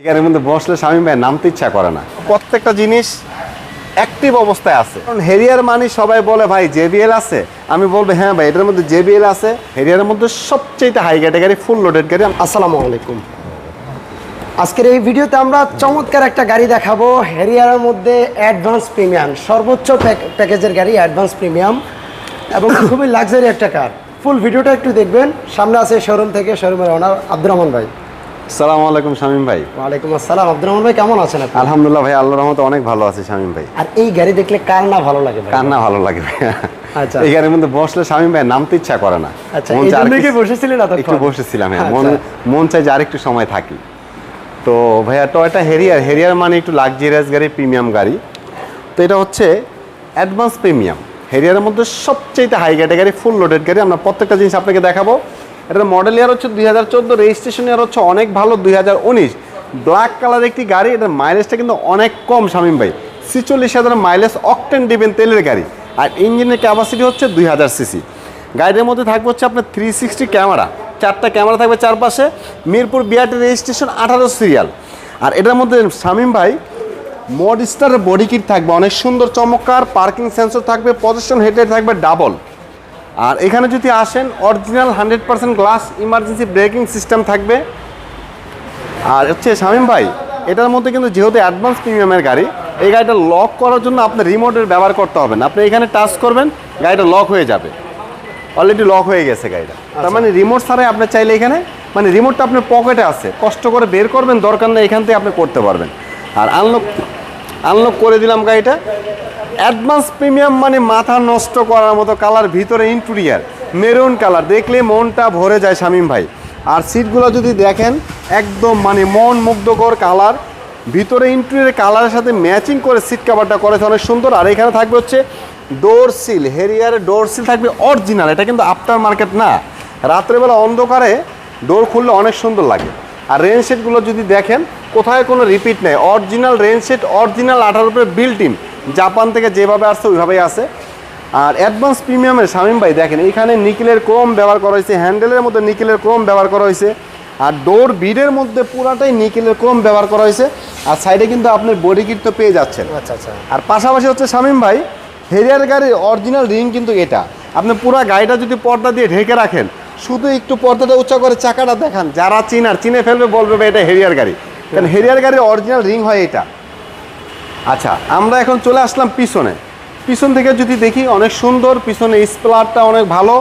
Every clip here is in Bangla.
এখানের মধ্যে বসলে স্বামী ভাই নামতে ইচ্ছা করে না। প্রত্যেকটা জিনিস অ্যাক্টিভ অবস্থায় আছে। কারণ হেরিয়ার মানে সবাই বলে, ভাই, জেবিএল আছে? আমি বলব হ্যাঁ ভাই, এটার মধ্যে জেবিএল আছে। হেরিয়ারের মধ্যে সবচেয়ে হাই ক্যাটাগরি ফুল লোডেড গাড়ি আসসালামু আলাইকুম। আজকের এই ভিডিওতে আমরা চমৎকার একটা গাড়ি দেখাবো, হেরিয়ারের মধ্যে অ্যাডভান্স প্রিমিয়াম সর্বোচ্চ প্যাকেজের গাড়ি অ্যাডভান্স প্রিমিয়াম এবং খুবই লাক্সারি একটা কার ফুল ভিডিওটা একটু দেখবেন। সামনে আছে শোরুম থেকে শোরুমের ওনার আব্দুর রহমান ভাই। সালাম আলাইকুম শামীম ভাই। ওয়ালাইকুম আসসালাম। আব্দুর রহমান ভাই কেমন আছেন আপনি? আলহামদুলিল্লাহ ভাই আল্লাহর রহমতে অনেক ভালো আছে শামীম ভাই। আর এই গাড়ি দেখলে কার না ভালো লাগে ভাই? কান্না ভালো লাগে ভাই? আচ্ছা। এই গাড়ির মধ্যে বসলে শামীম ভাই নামতে ইচ্ছা করে না। আচ্ছা মন এই জন্যই কি বসেছিলেন এতক্ষণ? একটু বসেছিলাম হ্যাঁ। মন আচ্ছা। মন চাই যে আরেকটু সময় থাকি। তো ভাইয়া টয়টা হেরিয়ার হেরিয়ার মানে একটু লাক্সারিয়াস গাড়ি প্রিমিয়াম গাড়ি। তো এটা হচ্ছে অ্যাডভান্স প্রিমিয়াম হেরিয়ারের মধ্যে সবচেয়ে হাই ক্যাটাগরি ফুল লোডেড গাড়ি। আমরা প্রত্যেকটা জিনিস আপনাকে দেখাবো। এটার মডেল ইয়ার হচ্ছে দুই হাজার চোদ্দ রেজিস্ট্রেশন ইয়ার হচ্ছে অনেক ভালো দুই হাজার উনিশ। ব্ল্যাক কালার একটি গাড়ি, এটার মাইলেজটা কিন্তু অনেক কম, শামীম ভাই। ছিচল্লিশ হাজার মাইলেজ অকটেন ডিবেন তেলের গাড়ি, আর ইঞ্জিনের ক্যাপাসিটি হচ্ছে দুই হাজার সিসি গাড়ির মধ্যে থাকবে হচ্ছে আপনার থ্রি সিক্সটি ক্যামেরা চারটা ক্যামেরা থাকবে চারপাশে। মিরপুর বিআরটি রেজিস্ট্রেশন আঠারো সিরিয়াল আর এটার মধ্যে শামীম ভাই মডিস্টার বডি কিট থাকবে, অনেক সুন্দর, চমৎকার পার্কিং সেন্সর থাকবে পজিশন হেডলাইট থাকবে ডাবল আর এখানে যদি আসেন original hundred percent glass emergency braking system থাকবে। আর হচ্ছে শামীম ভাই এটার মধ্যে কিন্তু যেহেতু অ্যাডভান্স প্রিমিয়ামের গাড়ি এই গাড়িটা লক করার জন্য আপনার রিমোটের ব্যবহার করতে হবে না। আপনি এখানে টাচ করবেন গাড়িটা লক হয়ে যাবে। অলরেডি লক হয়ে গেছে গাড়িটা। তার মানে রিমোট ছাড়াই আপনি চাইলে এখানে মানে রিমোটটা আপনার পকেটে আছে। কষ্ট করে বের করবেন দরকার নেই এখান থেকে আপনি করতে পারবেন। আর আনলক আনলক করে দিলাম গাড়িটা। অ্যাডভান্স প্রিমিয়াম মানে মাথা নষ্ট করার মতো কালার, ভিতরে ইন্টুরিয়ার মেরুন কালার। দেখলে মনটা ভরে যায় শামীম ভাই। আর সিটগুলো যদি দেখেন, একদম মানে মন মুগ্ধকর কালার। ভিতরে ইন্টুরিয়ার কালারের সাথে ম্যাচিং করে সিট কাভারটা করেছে অনেক সুন্দর। আর এখানে থাকবে হচ্ছে ডোর সিল হেরিয়ারের ডোর সিল থাকবে অরিজিনাল এটা কিন্তু আফটার মার্কেট না। রাত্রেবেলা অন্ধকারে ডোর খুললে অনেক সুন্দর লাগে। আর রেন সেটগুলো যদি দেখেন, কোথায় কোনো রিপিট নেই। অরিজিনাল রেন সেট অরিজিনাল আঠারো উপরে বিল্ট ইন জাপান থেকে যেভাবে আসছে ওইভাবেই আছে। আর অ্যাডভান্স প্রিমিয়ামের শামীম ভাই দেখেন এখানে নিকেলের ক্রোম ব্যবহার করা হয়েছে হ্যান্ডেলের মধ্যে নিকেলের ক্রোম ব্যবহার করা হয়েছে আর ডোর বিডের মধ্যে পুরাটাই নিকেলের ক্রোম ব্যবহার করা হয়েছে আর সাইডে কিন্তু আপনি বডি কিট তো পেয়ে যাচ্ছেন। আচ্ছা আচ্ছা। আর পাশাপাশি হচ্ছে শামীম ভাই হেরিয়ার গাড়ির অরিজিনাল রিং কিন্তু এটা। আপনি পুরো গাড়িটা যদি পর্দা দিয়ে ঢেকে রাখেন শুধু একটু পর্দাটা উঁচা করে চাকাটা দেখান যারা চিনার চিনে ফেলবে বলবে এটা হেরিয়ার গাড়ি। কারণ হেরিয়ার গাড়ির অরিজিনাল রিং হয় এটা। আচ্ছা আমরা এখন চলে আসলাম পিছনে। পিছন থেকে যদি দেখি, অনেক সুন্দর, পিছনে স্প্লারটা অনেক ভালো।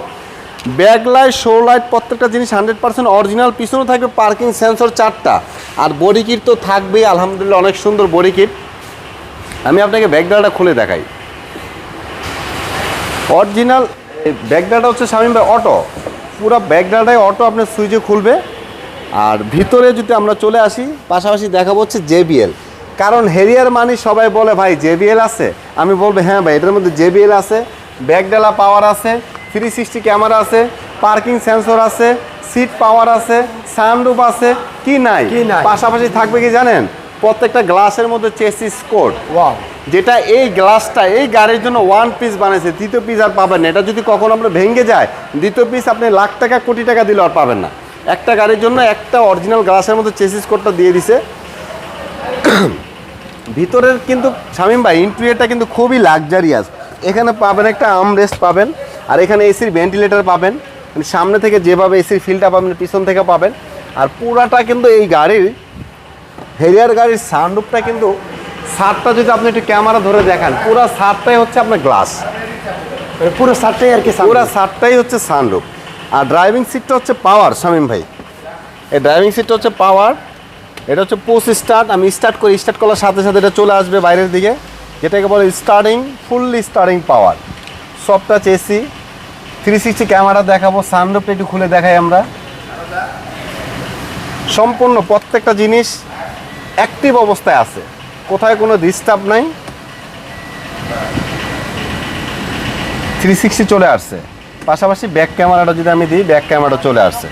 ব্যাক লাইট শো লাইট, প্রত্যেকটা জিনিস হান্ড্রেড পার্সেন্ট অরিজিনাল। পিছনে থাকবে পার্কিং সেন্সর চারটা। আর বডি কিট তো থাকবেই, আলহামদুলিল্লাহ, অনেক সুন্দর বডি কিট। আমি আপনাকে ব্যাগডালটা খুলে দেখাই। অরিজিনাল ব্যাগডালটা হচ্ছে শামীম ভাই অটো। পুরো ব্যাগডালটাই অটো আপনার সুইচে খুলবে। আর ভিতরে যদি আমরা চলে আসি, পাশাপাশি দেখাবো হচ্ছে জেবিএল। কারণ হেরিয়ার মানে সবাই বলে ভাই জেবিএল আছে। আমি বলব হ্যাঁ ভাই এটার মধ্যে জেবিএল আছে ব্যাগডালা পাওয়ার আছে থ্রি সিক্সটি ক্যামেরা আছে পার্কিং সেন্সর আছে সিট পাওয়ার আছে সানরুফ আছে কি নাই? কি নাই? পাশাপাশি থাকবে কি জানেন? প্রত্যেকটা গ্লাসের মধ্যে চেসিস কোড। যেটা এই গ্লাসটা এই গাড়ির জন্য ওয়ান পিস বানিয়েছে দ্বিতীয় পিস আর পাবেন না। এটা যদি কখনো আপনার ভেঙে যায় দ্বিতীয় পিস আপনি লাখ টাকা কোটি টাকা দিলে আর পাবেন না। একটা গাড়ির জন্য একটা অরিজিনাল গ্লাসের মধ্যে চেসিস কোডটা দিয়ে দিছে। ভিতরের কিন্তু শামীম ভাই ইন্টেরিয়রটা কিন্তু খুবই লাক্সারিয়াস এখানে পাবেন একটা আর্মরেস্ট পাবেন আর এখানে এসির ভেন্টিলেটর পাবেন। মানে সামনে থেকে যেভাবে এসির ফিলটা পাবেন পিছন থেকে পাবেন। আর পুরাটা কিন্তু এই গাড়ির হেরিয়ার গাড়ির সানরুফটা কিন্তু সারটা যদি আপনি একটু ক্যামেরা ধরে দেখান পুরো সারটাই হচ্ছে আপনার গ্লাস মানে পুরো সারটাই আর কি পুরো। সারটাই হচ্ছে সানরুফ আর ড্রাইভিং সিটটা হচ্ছে পাওয়ার শামীম ভাই। এই ড্রাইভিং সিটটা হচ্ছে পাওয়ার এটা হচ্ছে পোস্ট স্টার্ট আমি স্টার্ট করি স্টার্ট করার সাথে সাথে এটা চলে আসবে বাইরের দিকে। যেটাকে বলে স্টার্টিং ফুললি স্টার্টিং পাওয়ার সব touch AC three sixty camera দেখাবো সানরুফটা একটু খুলে দেখাই আমরা। সম্পূর্ণ প্রত্যেকটা জিনিস অ্যাক্টিভ অবস্থায় আছে। কোথায় কোনো ডিস্টার্ব নাই। থ্রি চলে আসছে। পাশাপাশি ব্যাক ক্যামেরাটা যদি আমি দিই ব্যাক ক্যামেরাটা চলে আসছে।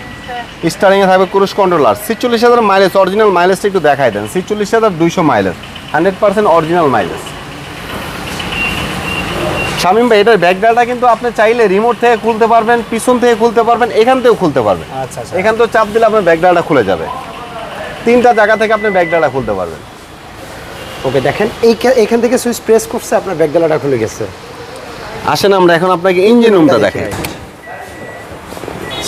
স্টারিংয়ে থাকবে ক্রুজ কন্ট্রোলার সিচল্লিশ হাজার মাইলেজ অরিজিনাল মাইলেজটা একটু দেখাই দেন। সিচল্লিশ হাজার দুইশো mileage hundred percent original mileage Shamim ভাই এটার ব্যাকডালটা কিন্তু আপনি চাইলে রিমোট থেকে খুলতে পারবেন পিছন থেকে খুলতে পারবেন এখান থেকেও খুলতে পারবেন। আচ্ছা আচ্ছা। এখান থেকে চাপ দিলে আপনার ব্যাকডালটা খুলে যাবে। তিনটা জায়গা থেকে আপনি ব্যাগডালা খুলতে পারবেন। ওকে দেখেন এই এখান থেকে সুইচ প্রেস করছে আপনার ব্যাগডালাটা খুলে গেছে। আসেন আমরা এখন আপনাকে ইঞ্জিন রুমটা দেখাই।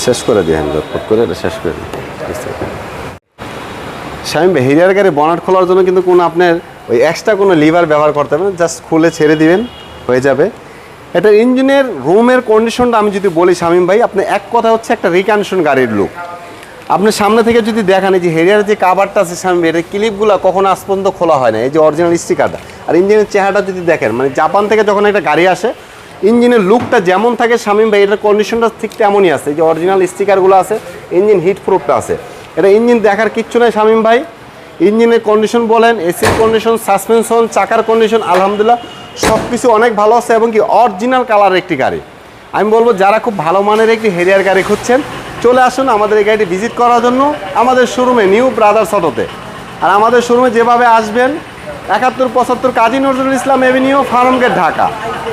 শেষ করে দিই হ্যান্ড করে এটা শেষ করে দিই স্বামী হেরিয়ার গাড়ি বনাট খোলার জন্য কিন্তু কোনো আপনার ওই এক্সট্রা কোনো লিভার ব্যবহার করতে হবে না জাস্ট খুলে ছেড়ে দিবেন, হয়ে যাবে। এটা ইঞ্জিনের রুমের কন্ডিশনটা আমি যদি বলি শামীম ভাই, আপনি এক কথা হচ্ছে একটা রিকানশন গাড়ির লুক আপনি সামনে থেকে যদি দেখেন যে হেরিয়ার যে কাভারটা আছে শামীম এটার ক্লিপগুলো কখনো আজ পর্যন্ত খোলা হয় না, এই যে অরিজিনাল স্টিকারটা আর ইঞ্জিনের চেহারাটা যদি দেখেন মানে জাপান থেকে যখন একটা গাড়ি আসে ইঞ্জিনের লুকটা যেমন থাকে, শামীম ভাই, এটার কন্ডিশনটা ঠিক তেমনই আছে। যে অরিজিনাল স্টিকারগুলো আছে ইঞ্জিন হিট প্রুফটা আছে। এটা ইঞ্জিন দেখার কিচ্ছু নাই, শামীম ভাই। ইঞ্জিনের কন্ডিশন বলেন এসির কন্ডিশন সাসপেনশন চাকার কন্ডিশন আলহামদুলিল্লাহ সব কিছু অনেক ভালো আছে এবং কি অরিজিনাল কালার একটি গাড়ি। আমি বলব, যারা খুব ভালো মানের একটি হেরিয়ার গাড়ি খুঁজছেন, চলে আসুন আমাদের এই গাড়িটি ভিজিট করার জন্য আমাদের শোরুমে নিউ ব্রাদার্স অটোতে আর আমাদের শোরুমে যেভাবে আসবেন একাত্তর, পঁচাত্তর কাজী নজরুল ইসলাম এভিনিউ, ফার্মগেট, ঢাকা।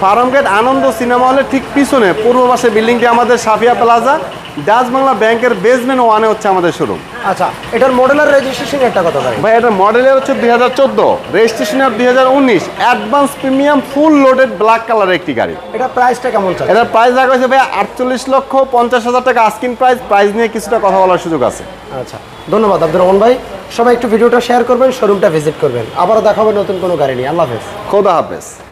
ফার্মগেট আনন্দ সিনেমা হলের ঠিক পিছনে পূর্ব পাশে বিল্ডিংটি আমাদের সাফিয়া প্লাজা। ডাচ বাংলা ব্যাংকের বেসমেন্ট ওয়ানে হচ্ছে আমাদের শোরুম আচ্ছা এটার মডেলার রেজিস্ট্রেশন একটা কথা ভাই ভাই এটা মডেলে হচ্ছে দুই হাজার চোদ্দ রেজিস্ট্রেশনের দুই হাজার উনিশ advance premium full loaded black কালারের একটি গাড়ি। এটা প্রাইসটা কেমন চাই? এটার প্রাইস রাখা হয়েছে ভাই আটচল্লিশ লক্ষ পঞ্চাশ হাজার টাকা আস্কিন প্রাইস প্রাইস নিয়ে কিছুটা কথা বলার সুযোগ আছে। আচ্ছা ধন্যবাদ আব্দুর রহমান ভাই। সবাই একটু ভিডিওটা শেয়ার করবেন শোরুমটা ভিজিট করবেন। আবারও দেখাবে নতুন কোনো গাড়ি নিয়ে। আল্লাহ হাফেজ। খোদা হাফেজ।